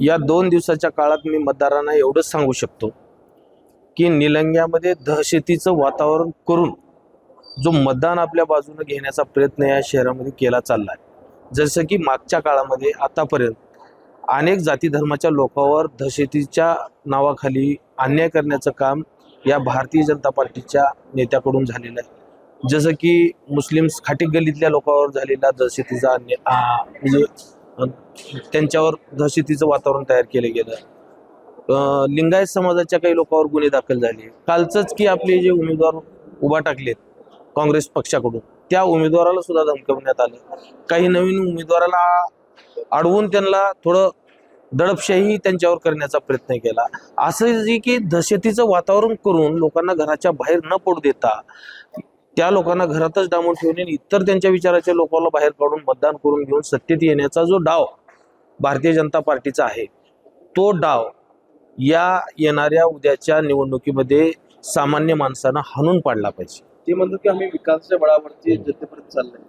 या दोन दिवसाच्या काळात मी मतदारांना एवढंच सांगू शकतो की निलंग्यामध्ये दहशतीचं वातावरण करून जो मतदान आपल्या बाजूने घेण्याचा प्रयत्न या शहरामध्ये केला चालला आहे जसं की मागच्या काळामध्ये आतापर्यंत अनेक जाती धर्माच्या लोकांवर दहशतीच्या नावाखाली अन्याय करण्याचं काम या भारतीय जनता पार्टीच्या नेत्याकडून झालेलं आहे. जसं की मुस्लिम्स खाटी गल्लीतल्या लोकांवर झालेला दहशतीचा अन्याय म्हणजे त्यांच्यावर दहशतीचं वातावरण तयार केलं गेलं. लिंगायत समाजाच्या काही लोकांवर गुन्हे दाखल झाले. कालचंच की आपले जे उमेदवार उभा टाकलेत काँग्रेस पक्षाकडून त्या उमेदवाराला सुद्धा धमकवण्यात आलं. काही नवीन उमेदवाराला अडवून त्यांना थोडं दडपशाही त्यांच्यावर करण्याचा प्रयत्न केला. असं जे की दहशतीचं वातावरण करून लोकांना घराच्या बाहेर न पडू देता त्या लोकांना घरातच डांबून ठेवणे इतर त्यांच्या विचाराच्या लोकांना बाहेर काढून मतदान करून घेऊन सत्तेत येण्याचा जो डाव भारतीय जनता पार्टीचा आहे तो डाव या येणाऱ्या उद्याच्या निवडणुकीमध्ये सामान्य माणसानं हाणून पाडला पाहिजे. ते म्हणतात की आम्ही विकासाच्या बळावरती जनतेपर्यंत चाललोय.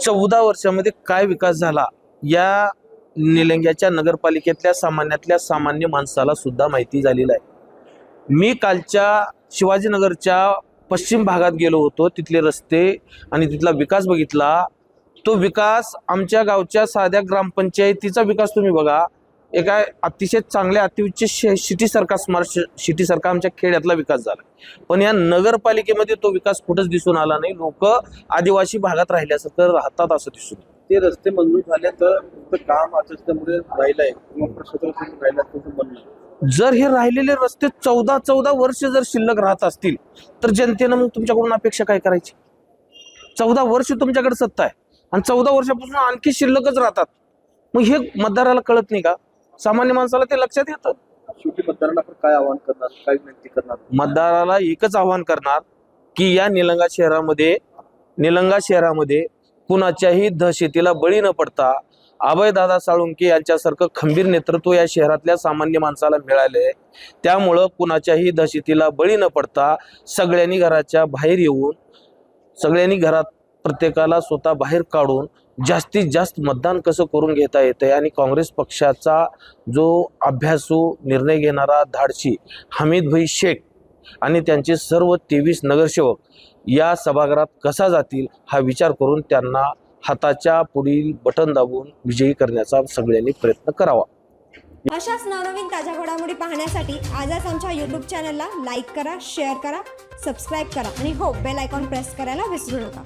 चौदा वर्षामध्ये काय विकास झाला या निलंग्याच्या नगरपालिकेतल्या सामान्यातल्या सामान्य माणसाला सुद्धा माहिती झालेलं आहे. मी कालच्या शिवाजीनगरच्या पश्चिम भागात गेलो होतो तिथले रस्ते आणि तिथला विकास बघितला तो विकास आमच्या गावच्या साध्या ग्रामपंचायतीचा विकास तुम्ही बघा. एका अतिशय चांगल्या अतिउच्च सिटी सारखा स्मार्ट सिटी सारखा आमच्या खेड्यातला विकास झाला. पण या नगरपालिकेमध्ये तो विकास कुठंच दिसून आला नाही. लोक आदिवासी भागात राहिल्यासारखं राहतात असं दिसून ते रस्ते मंजूर झाले तर फक्त काम असल्यामुळे राहिलंय किंवा प्रशासनाकडून राहिलं तुमचं म्हणणं. जर हे राहिलेले रस्ते चौदा चौदा वर्ष जर शिल्लक राहत असतील तर जनतेनं मग तुमच्याकडून अपेक्षा काय करायची? चौदा वर्ष तुमच्याकडे सत्ता आहे आणि चौदा वर्षापासून आणखी शिल्लकच राहतात. मग हे मतदाराला कळत नाही का? सामान्य माणसाला ते लक्षात येतं. शेवटी मतदारांना आपण काय आवाहन करणार? काय विनंती करणार? मतदाराला एकच आव्हान करणार की या निलंगा शहरामध्ये निलंगा शहरामध्ये कुणाच्याही दहशतीला बळी न पडता अभयदादा साळुंके यांच्यासारखं खंबीर नेतृत्व या शहरातल्या सामान्य माणसाला मिळाले त्यामुळं कुणाच्याही दहशतीला बळी न पडता सगळ्यांनी घराच्या बाहेर येऊन सगळ्यांनी घरात प्रत्येकाला स्वतः बाहेर काढून जास्तीत जास्त मतदान कसं करून घेता येतं आणि काँग्रेस पक्षाचा जो अभ्यासू निर्णय घेणारा धाडशी हमीद भाई शेख आणि त्यांचे सर्व तेवीस नगरसेवक या सभागृहात कसा जातील हा विचार करून त्यांना हाताच्या पुढील बटन दाबून विजयी करण्याचा सगळ्यांनी प्रयत्न करावा. अशाच नवनवीन ताज्या घडामोडी पाहण्यासाठी आजच आमच्या यूट्यूब चॅनलला लाईक करा शेअर करा सबस्क्राईब करा आणि हो बेल आयकॉन प्रेस करायला विसरू नका.